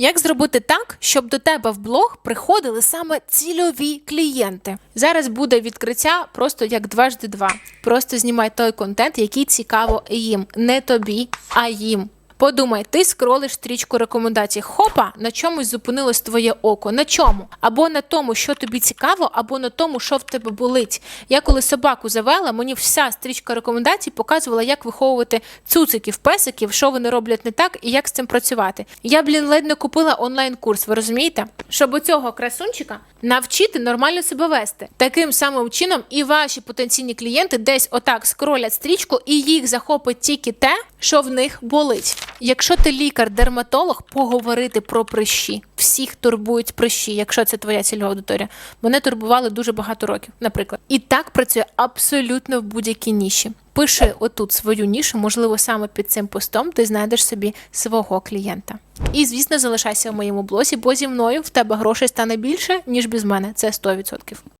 Як зробити так, щоб до тебе в блог приходили саме цільові клієнти? Зараз буде відкриття просто як дважди два. Просто знімай той контент, який цікаво їм, не тобі, а їм. Подумай, ти скролиш стрічку рекомендацій. Хопа, на чомусь зупинилось твоє око. На чому? Або на тому, що тобі цікаво, або на тому, що в тебе болить. Я коли собаку завела, мені вся стрічка рекомендацій показувала, як виховувати цуциків, песиків, що вони роблять не так і як з цим працювати. Я, блін, ледь не купила онлайн-курс, ви розумієте? Щоб у цього красунчика навчити нормально себе вести. Таким самим чином і ваші потенційні клієнти десь отак скролять стрічку, і їх захопить тільки те, що в них болить. Якщо ти лікар-дерматолог, поговорити про прищі. Всіх турбують прищі, якщо це твоя цільова аудиторія. Мене турбували дуже багато років, наприклад. І так працює абсолютно в будь-якій ніші. Пиши отут свою нішу, можливо, саме під цим постом ти знайдеш собі свого клієнта. І, звісно, залишайся в моєму блозі, бо зі мною в тебе грошей стане більше, ніж без мене. Це 100%.